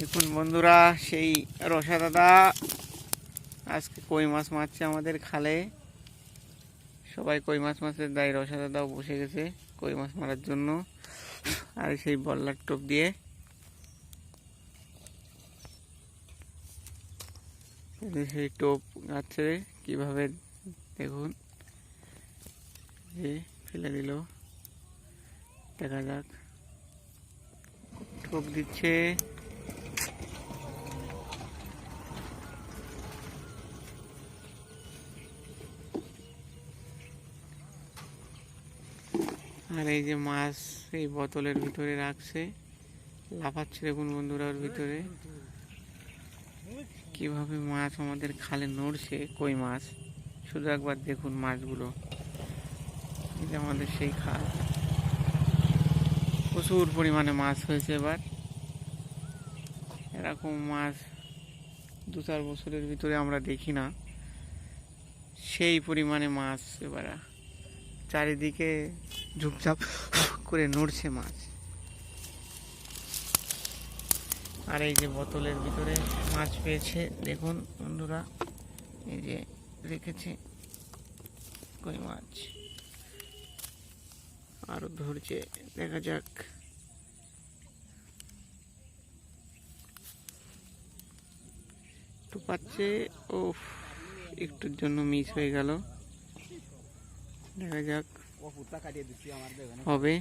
দেখুন বন্ধুরা, সেই রসা দাদা আজকে কই মাছ মারছে আমাদের খালে। সবাই কই মাছ মাছের দায় রসা দাদাও বসে গেছে কই মাছ মারার জন্য। আর সেই বল্লার টোপ দিয়ে। সেই টোপ আছে কীভাবে দেখুন। ফেলে দিল। দেখা যাক। টোপ দিচ্ছে। আর এই যে মাছ এই বোতলের ভিতরে রাখছে, লাফাচ্ছে দেখুন বন্ধুরা ওর ভিতরে। কীভাবে মাছ আমাদের খালে নড়ছে, কই মাছ? শুধু একবার দেখুন মাছগুলো। এই যে আমাদের সেই খাল। প্রচুর পরিমাণে মাছ হয়েছে এবার। এরকম মাছ দু চার বছরের ভিতরে আমরা দেখি না। সেই পরিমাণে মাছ এবার। চারিদিকে ঝুপঝাপ করে নড়ছে মাছ। আর এই যে বোতলের ভিতরে মাছ পেয়েছে, দেখুন বন্ধুরা, এই যে রেখেছে কই মাছ। আরও ধরছে, দেখা যাক। একটু পাচ্ছে ও একটুর জন্য মিস হয়ে গেল। দেখা যাক। হবে।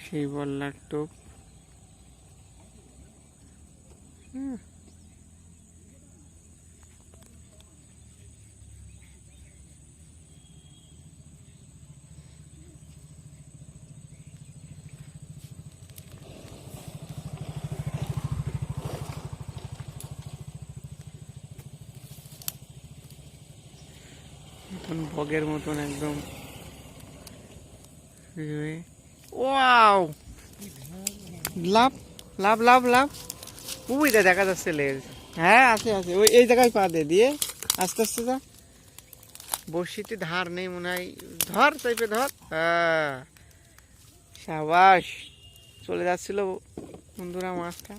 সেই বল্লার টোপ। হুম। বগের মতন একদম। Wow! Love love love love. ওইটা দেখা যাচ্ছে লেজ। হ্যাঁ আছে আছে। ওই এই জায়গায় পা দে দিয়ে আস্তে আস্তে যা। বড়শিতে ধার নেই মনে হয়। ধর চাইপে ধর। হ্যাঁ। সাবাস। চলে যাচ্ছিল বন্ধুরা মাছটা।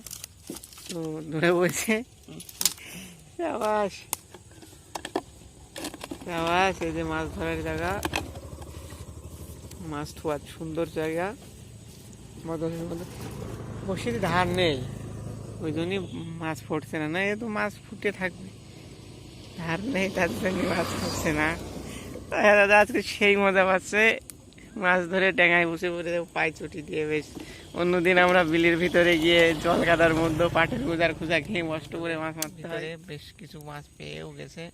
তো ধরে বলছে সাবাস। সাবাস এই যে মাছ ধরার জায়গা। মাছ ধোয়ার সুন্দর জায়গা। বসির ধার নেই। ওই জন্যই মাছ ফুটছে না। না, এ তো মাছ ফুটে থাকবে। ধার নেই, তার জন্য মাছ ফুটছে না। তাই দাদা, আজকে সেই মজা পাচ্ছে। মাছ ধরে ডেঙায় বসে পড়ে পাই চটি দিয়ে বেশ। অন্যদিন আমরা বিলের ভিতরে গিয়ে জল কাদার মধ্যে, পাটের খুঁজার খুঁজা খেয়ে কষ্ট করে মাছ মারতে হয়। বেশ কিছু মাছ পেয়েও গেছে।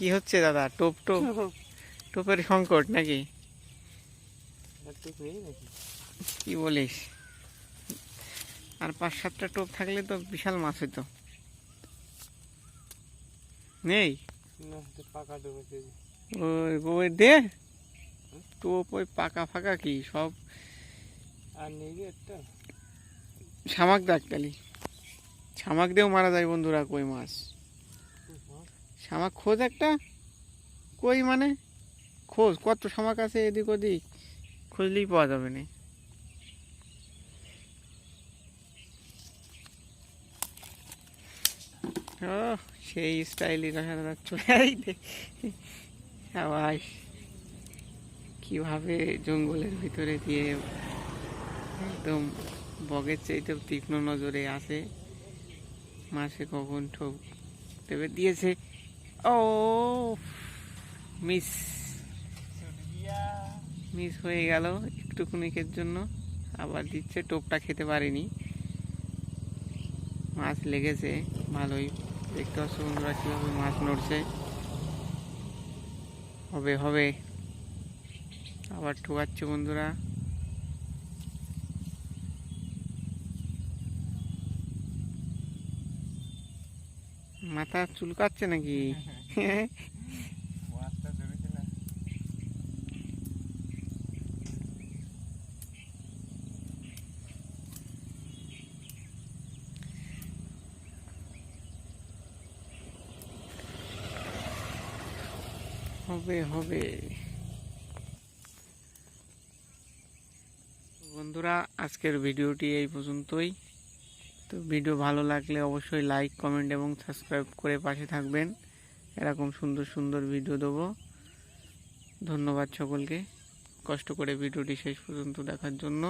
কি হচ্ছে দাদা? টোপ টোপ। টোপের সংকট নাকি? কি বলিস? আর পাঁচ সাতটা টোপ থাকলে তো বিশাল মাছ হইতো। নেই? ওই ওই দে। টোপ ওই পাকা ফাঁকা কি? সব আর নেই একটা। শামাক দাগ তালি শামাক দিয়েও মারা যায় বন্ধুরা কই মাছ? শামাক খোঁজ একটা? কই মানে? খোঁজ, কত শামাক আছে এদিক ওদিক? খুঁজলেই পাওয়া যাবে না। ও সেই স্টাইলই দেখা চলে আবার কীভাবে জঙ্গলের ভিতরে দিয়ে একদম বগের চাইতে তীক্ষ্ণ নজরে আসে, মাসে কখন ঠোক দেবে, দিয়েছে। ও মিস মিস হয়ে গেল একটুকুনিকের জন্য। আবার দিচ্ছে, টোপটা খেতে পারিনি। মাছ লেগেছে, ভালোই। দেখতে পাচ্ছ বন্ধুরা কীভাবে মাছ নড়ছে। হবে হবে। আবার ঠোকাচ্ছে বন্ধুরা। মাথা চুলকাচ্ছে নাকি? হবে হবে। বন্ধুরা আজকের ভিডিওটি এই পর্যন্তই। তো ভিডিও ভালো লাগলে অবশ্যই লাইক কমেন্ট এবং সাবস্ক্রাইব করে পাশে থাকবেন। এরকম সুন্দর সুন্দর ভিডিও দেবো। ধন্যবাদ সকলকে। কষ্ট করে ভিডিওটি শেষ পর্যন্ত দেখার জন্য।